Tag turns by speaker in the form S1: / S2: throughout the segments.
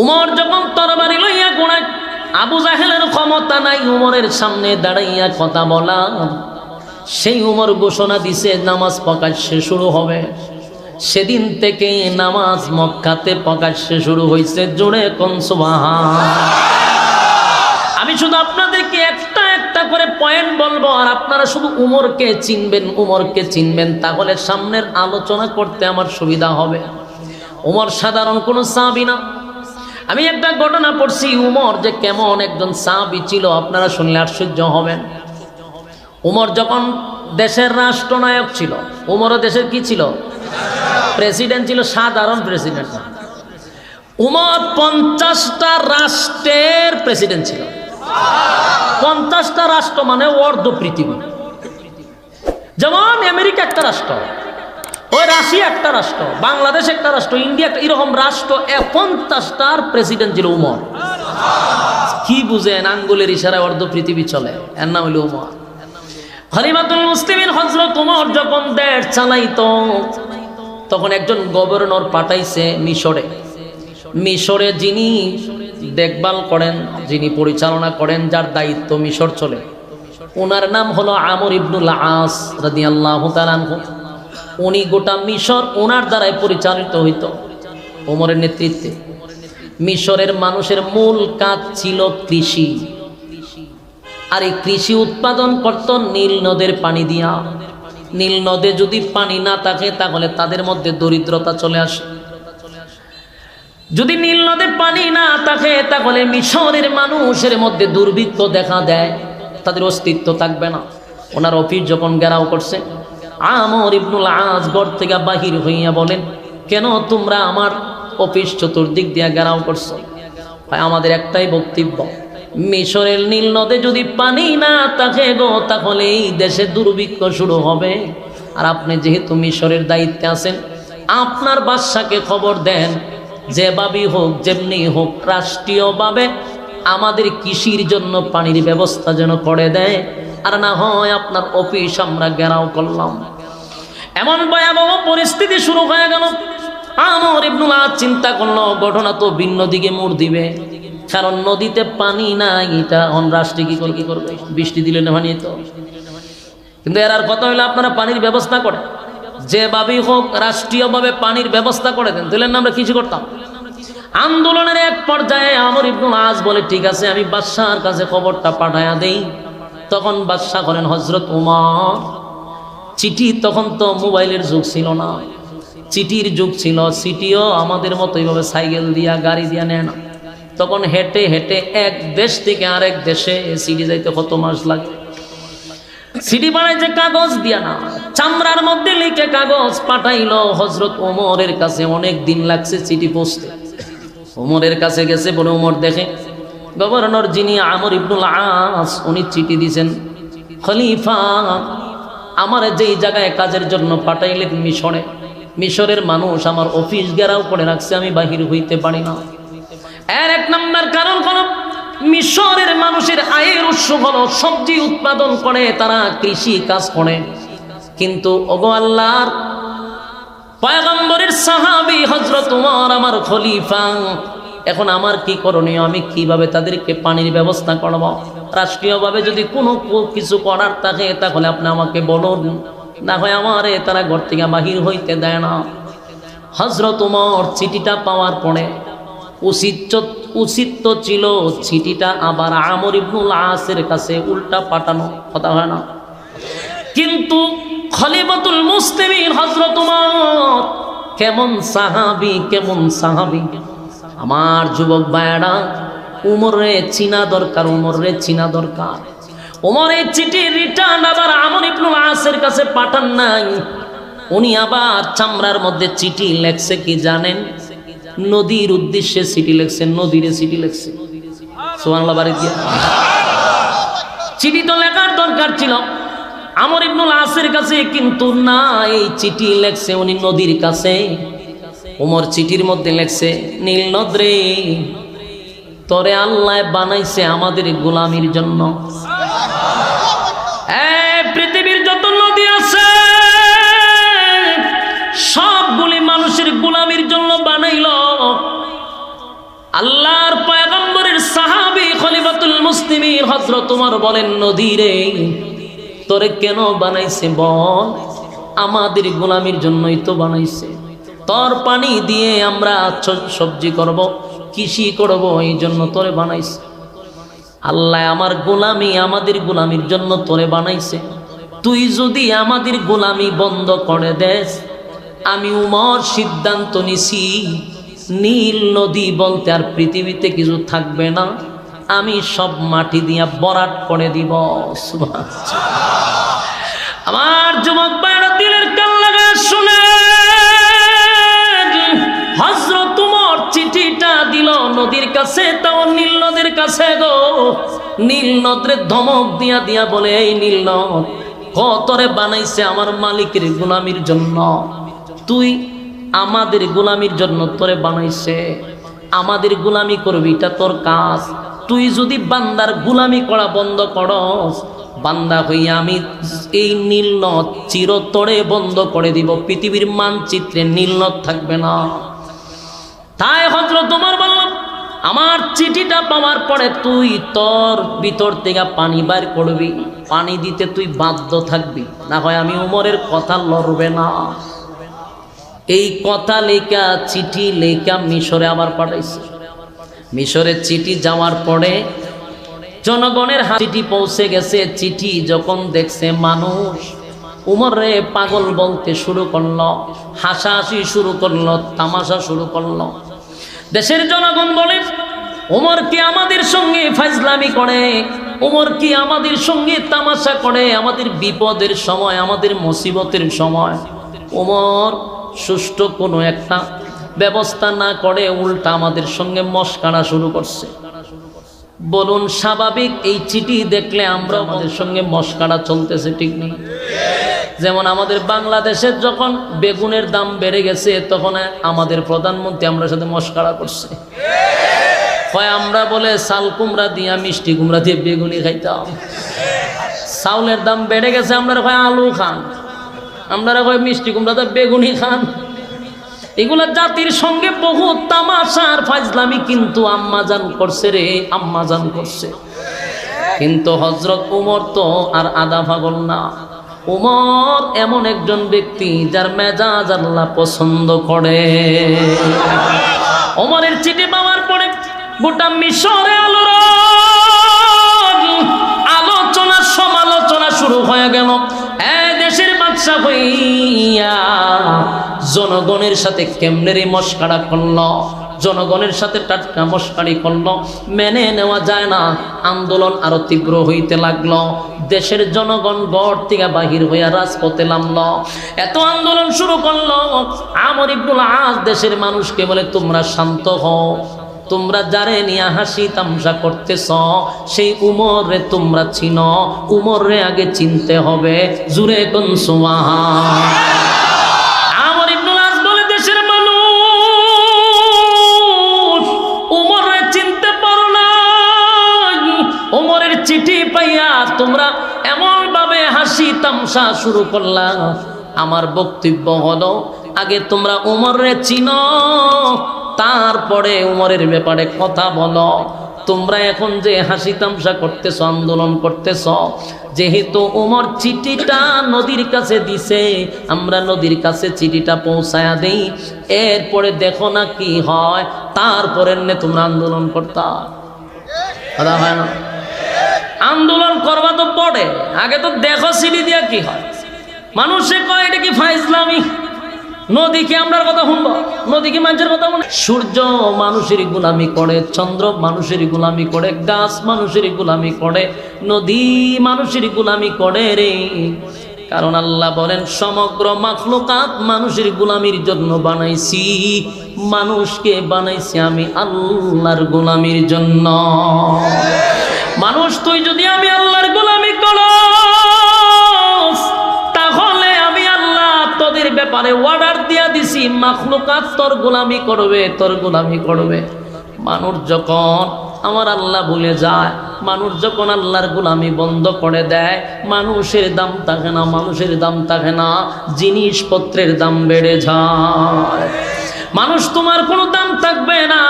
S1: উমর যখন তরবারি লইয়া গোড়ায় আবু জাহেলের ক্ষমতা নাই উমরের সামনে দাঁড়াইয়া কথা বলা। সেই উমর ঘোষণা দিছে, নামাজ প্রকাশ্যে শুরু হবে। সেদিন থেকে নামাজ মক্কাতে প্রকাশ্যে শুরু হয়েছে জোরে কনসুবাহা আমি শুধু আপনাদেরকে একটা একটা করে পয়েন্ট বলব, আর আপনারা শুধু উমরকে চিনবেন উমরকে চিনবেন, তাহলে সামনের আলোচনা করতে আমার সুবিধা হবে। উমর সাধারণ কোনো সাবি না। আমি একটা ঘটনা পড়ছি, উমর যে কেমন একজন সাবি ছিল, আপনারা শুনলে আশ্চর্য হবেন। উমর যখন দেশের রাষ্ট্রনায়ক ছিল, উমরও দেশের কি ছিল? প্রেসিডেন্ট ছিল, সাধারণ প্রেসিডেন্ট উমর পঞ্চাশটা রাষ্ট্রের প্রেসিডেন্ট ছিল। পঞ্চাশটা রাষ্ট্র মানে অর্ধ পৃথিবী। যেমন আমেরিকা একটা রাষ্ট্র। ওই রাশিয়া একটা রাষ্ট্র, বাংলাদেশ একটা রাষ্ট্র, ইন্ডিয়া একটা, এরকম রাষ্ট্র পঞ্চাশটার প্রেসিডেন্ট ছিল উমর। কি বুঝেন, আঙ্গুলের ইশারায় অর্ধ পৃথিবী চলে, এর নাম হইল উমর। হলিমাতুল মুসলিমের হজরত উমর যখন দেশ চালাইতো, তখন একজন গভর্নর পাঠাইছে মিশরে। মিশরে যিনি দেখভাল করেন, যিনি পরিচালনা করেন, যার দায়িত্ব মিশর চলে। ওনার নাম হলো আমর ইবনুল আস রাদি আল্লাহ উনি গোটা মিশর ওনার দ্বারাই পরিচালিত হইত ওমরের নেতৃত্বে। মিশরের মানুষের মূল কাজ ছিল কৃষি। আর এই কৃষি উৎপাদন করত নীল নদের পানি দিয়া। নীল নদে যদি পানি না থাকে, তাহলে তাদের মধ্যে দরিদ্রতা চলে আসে। যদি নীল নদে পানি না থাকে, তাহলে মিশরের মানুষের মধ্যে দুর্ভিক্ষ দেখা দেয়। তাদের অস্তিত্ব থাকবে না। ওনার অফিস যখন গেরাও করছে আমর ইবনুল আজ ঘর থেকে বাহির হইয়া বলেন, কেন তোমরা আমার অফিস চতুর্দিক দিয়া গেরাও করছ? ভাই, আমাদের একটাই বক্তব্য, মিশরের নীল নদে যদি পানি না থাকে গো, তাহলে এই দেশে দুর্ভিক্ষ শুরু হবে। আর আপনি যেহেতু মিশরের দায়িত্বে আছেন, আপনার বাদশাকে খবর দেন যেভাবেই হোক, যেমনি হোক, রাষ্ট্রীয়ভাবে আমাদের কৃষির জন্য পানির ব্যবস্থা যেন করে দেয়, আর না হয় আপনার অফিস আমরা ঘেরাও করলাম। এমন ভয়াবহ পরিস্থিতি শুরু হয়ে গেল। আমর ইবনুল আজ চিন্তা করল, ঘটনা তো ভিন্ন দিকে মোড় দিবে। কারণ নদীতে পানি নাই, এটা অন রাষ্ট্রে কি করে কি করবে? বৃষ্টি দিলে না পানি তো। কিন্তু এর আর কথা হইল, আপনারা পানির ব্যবস্থা করে যেভাবেই হোক, রাষ্ট্রীয়ভাবে পানির ব্যবস্থা করে দেন। তাহলে আমরা কিছু করতাম? আন্দোলনের এক পর্যায়ে আমর ইবনুল আজ বলে, ঠিক আছে, আমি বাদশাহর কাছে খবরটা পাঠায়া দেই। তখন বাদশাহ করেন হজরত উমর চিঠি তখন তো মোবাইলের যুগ ছিল না। চিঠির যুগ ছিল, চিঠিও আমাদের মতো এইভাবে সাইকেল দিয়া, গাড়ি দিয়া নেয় না। তখন হেঁটে হেঁটে এক দেশ থেকে আরেক দেশে সিডি যাইতে কত মাস লাগে। সিডি বানাইছে কাগজ দিয়া না, চামড়ার মধ্যে লিখে কাগজ পাঠাইলো হজরত ওমরের কাছে। অনেক দিন লাগছে চিঠি পৌঁছতে। ওমরের কাছে গেছে বলে, ওমর দেখে গভর্নর যিনি আমর ইবনুল আস, উনি চিঠি দিছেন। খলিফা আমার যেই জায়গায় কাজের জন্য পাঠাইলেন মিশরে, মিশরের মানুষ আমার অফিস গেরাও করে রাখছে, আমি বাহির হইতে পারি না। এর এক নম্বর কারণ হলো, মিশরের মানুষের আয়ের উৎস হলো সবজি উৎপাদন করে, তারা কৃষি কাজ করে। কিন্তু ওগো আল্লাহর পয়গম্বরের সাহাবি হজরত উমর আমার খলিফা, এখন আমার কি করণীয়? আমি কীভাবে তাদেরকে পানির ব্যবস্থা করব? রাষ্ট্রীয়ভাবে যদি কোনো কিছু করার থাকে, তাহলে আপনি আমাকে বলুন। না হয় আমারে তারা ঘর থেকে বাহির হইতে দেয় না। হজরত উমর চিঠিটা পাওয়ার পরে উচিত উচিত তো ছিল, চিঠিটা আবার আমর ইবনুল আসের কাছে উল্টা পাঠানো, কথা হয় না। কিন্তু খলিফাতুল মুসলিমিন হজরত উমর, কেমন সাহাবি কেমন সাহাবি। আমার যুবক ভাইয়েরা উমরে চিনা দরকার, উমরে চিনা দরকার। উমরের চিঠি রিটার্ন আবার আমর ইবনুল আসের কাছে পাঠান নাই। উনি আবার চামড়ার মধ্যে চিঠি লেখছে কি জানেন? নদীর উদ্দেশ্যে চিঠি লেখছে, নদীরে চিঠি লেখছে। সোহানলা বাড়ি দিয়ে চিঠি তো লেখার দরকার ছিল। আমর ইবনুল আসের কাছে কিন্তু না এই চিঠি লেখছে উনি নদীর কাছে। উমর চিঠির মধ্যে লেখছে, নীল নদরে। তরে আল্লাহ বানাইছে আমাদের গোলামির জন্য। পৃথিবীর যত নদী আছে, সবগুলি মানুষের গোলামির জন্য বানাইল। আল্লাহর পয়গম্বরের সাহাবী খলিফাতুল মুসলিমিন হযরত তোমার বলেন নদীরে তোরে কেন বানাইছে বল? আমাদের গোলামির জন্যই তো বানাইছে। তোর পানি দিয়ে আমরা সবজি করব। কৃষি করব, এই জন্য তোরে বানাইছে। আল্লাহ আমার গোলামি আমাদের গোলামির জন্য তোরে বানাইছে। তুই যদি আমাদের গোলামি বন্ধ করে দেস, আমি উমর সিদ্ধান্ত নিছি, নীল নদী বলতে আর পৃথিবীতে কিছু থাকবে না, আমি সব মাটি দিয়া বরাট করে দিব। আমার যুবক কাছে তাও নীল নদের কাছে গো। নীল নদরে ধমক দিয়া দিয়া বলে, এই নীল নদ, কতরে বানাইছে আমার মালিকের গোলামির জন্য? তুই আমাদের গোলামির জন্য তোরে বানাইছে। আমাদের গোলামি করবি, এটা তোর কাজ। তুই যদি বান্দার গোলামি করা বন্ধ করস, বান্দা হইয়া আমি এই নীলনদ চিরতরে বন্ধ করে দিব। পৃথিবীর মানচিত্রে নীলনদ থাকবে না। তাই হজরত তোমার বললাম আমার চিঠিটা পাওয়ার পরে তুই তোর ভিতর থেকে পানি বার করবি, পানি দিতে তুই বাধ্য থাকবি। না হয় আমি উমরের কথা লড়বে না। এই কথা লেখা, চিঠি লেখা মিশরে আবার পাঠাইছে। মিশরের চিঠি যাওয়ার পরে জনগণের চিঠি পৌঁছে গেছে। চিঠি যখন দেখছে মানুষ উমরে পাগল বলতে শুরু করল, হাসাহাসি শুরু করল, তামাশা শুরু করল। দেশের জনগণ বলে, ওমর কি আমাদের সঙ্গে ফাইজলামি করে? ওমর কি আমাদের সঙ্গে তামাশা করে? আমাদের বিপদের সময়, আমাদের মুসিবতের সময়। ওমর সুষ্ঠু কোনো একটা ব্যবস্থা না করে উল্টা আমাদের সঙ্গে মস্কারা শুরু করছে। বলুন, স্বাভাবিক এই চিঠি দেখলে আমরা আমাদের সঙ্গে মস্কারা চলতেছে ঠিক নেই? যেমন আমাদের বাংলাদেশের যখন বেগুনের দাম বেড়ে গেছে, তখন আমাদের প্রধানমন্ত্রী আমরা সাথে মস্কারা করছে। হয় আমরা বলে সাল কুমড়া দিয়া, মিষ্টি কুমড়া দিয়ে বেগুনি খাইতাম। চাউলের দাম বেড়ে গেছে, আমরা হয় আলু খান। আমরা হয় মিষ্টি কুমড়া দিয়ে বেগুনি খান। এগুলা জাতির সঙ্গে বহু তামাশার ফাজলামি কিন্তু আম্মাজান করছে রে আম্মাজান করছে। কিন্তু হজরত উমর তো আর আদা পাগল না। উমর এমন একজন ব্যক্তি যার মেজাজ আল্লাহ পছন্দ করে। ওমরের চিঠি পাওয়ার পরে গোটা মিশরে আলোর আলোচনা, সমালোচনা শুরু হয়ে গেল। দেশের বাদশা হইয়া জনগণের সাথে কেমনে রে মস্কারা করল? জনগণের সাথে টাটকা মস্কারি করল? মেনে নেওয়া যায় না। আন্দোলন আরও তীব্র হইতে লাগল। দেশের জনগণ গড় থেকে বাহির হইয়া রাজপথে নামল। এত আন্দোলন শুরু করল। আমর ইবনুল আজ দেশের মানুষকে বলে, তোমরা শান্ত হও। তোমরা যারে নিয়ে হাসি তামসা করতেছ, সেই উমরে তোমরা চিন। উমরে আগে চিনতে হবে। জুরে কোন সুমাহা তামসা শুরু করলাম আমার বক্তব্য হলো, আগে তোমরা উমরে চিনো, তারপরে উমরের ব্যাপারে কথা বলো। তোমরা এখন যে হাসি তামসা করতেছ, আন্দোলন করতেছ, যেহেতু উমর চিঠিটা নদীর কাছে দিছে, আমরা নদীর কাছে চিঠিটা পৌঁছায়া দেই। এরপরে দেখো না কি হয়, তারপরে তোমরা আন্দোলন করতা। কথা হয় না? আন্দোলন করবা তো পড়ে। আগে তো দেখো চিঠি দিয়া কি হয়। মানুষে কয়, এটা কি ফাইজলামি? নদীকে আমরা কথা শুনব? নদীকে মানুষের কথা মনে সূর্য মানুষের গুলামি করে, চন্দ্র মানুষের গুলামি করে, গাছ মানুষের গুলামি করে, নদী মানুষের গুলামি করে রে। কারণ আল্লাহ বলেন, সমগ্র মাখলুকাত মানুষের গুলামির জন্য বানাইছি। মানুষকে বানাইছি আমি আল্লাহর গোলামির জন্য। মানুষ, তুই যদি আমি আল্লাহর গোলামি করস, তাহলে আমি আল্লাহ তোদের ব্যাপারে অর্ডার দিয়া দিছি, মাখলুকাত তোর গোলামি করবে, তোর গোলামি করবে। মানুষ যখন আমার আল্লাহ ভুলে যায়, মানুষ যখন আল্লাহর গোলামি বন্ধ করে দেয়, মানুষের দাম থাকে না, মানুষের দাম থাকে না, জিনিসপত্রের দাম বেড়ে যায়। মানুষ তোমার কোনো দাম থাকবে না।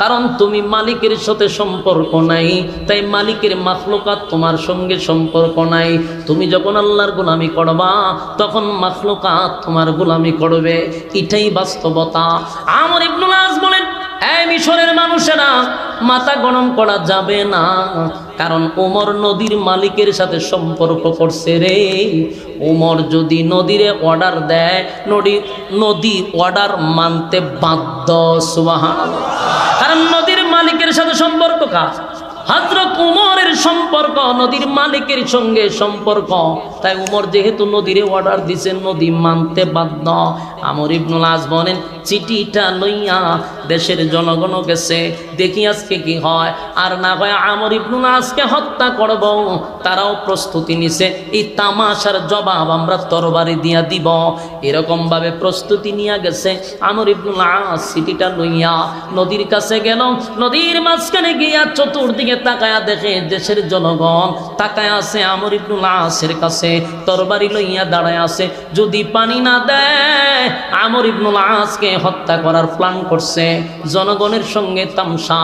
S1: কারণ তুমি মালিকের সাথে সম্পর্ক নাই, তাই মালিকের মাখলুকাত তোমার সঙ্গে সম্পর্ক নাই। তুমি যখন আল্লাহর গোলামি করবা, তখন মাখলুকাত তোমার গোলামি করবে। এটাই বাস্তবতা। আমার ইবনুল আজ বলেন, এই মিশরের মানুষেরা মাথা গরম করা যাবে না, কারণ ওমর নদীর মালিকের সাথে সম্পর্ক করছে রে। ওমর যদি নদীরে অর্ডার দেয়, নদী নদী অর্ডার মানতে বাধ্য সুবাহান নদীর মালিকের সাথে সম্পর্ক কাজ হজরত উমরের সম্পর্ক, নদীর মালিকের সঙ্গে সম্পর্ক। তাই উমর যেহেতু নদীরে অর্ডার দিছে, নদী মানতে বাধ্য। আমর ইবনুল আজ বলেন চিঠিটা লইয়া দেশের জনগণ গেছে, দেখি আজকে কি হয়। আর না হয় আমর ইবনুল আজকে হত্যা করব, তারাও প্রস্তুতি নিছে। এই তামাশার জবাব আমরা তরবারি দিয়া দিব। এরকম ভাবে প্রস্তুতি নিয়ে গেছে আমর ইবনুল চিঠিটা লইয়া নদীর কাছে গেল। নদীর মাঝখানে গিয়া চতুর্দিকে তাকায়া দেখে দেশের জনগণ তাকায় আছে আমর ইবনুল আসের কাছে। তরবারি লইয়া দাঁড়ায় আছে, যদি পানি না দেয়, আমর ইবনুল আসকে হত্যা করার প্ল্যান করছে জনগণের সঙ্গে তামসা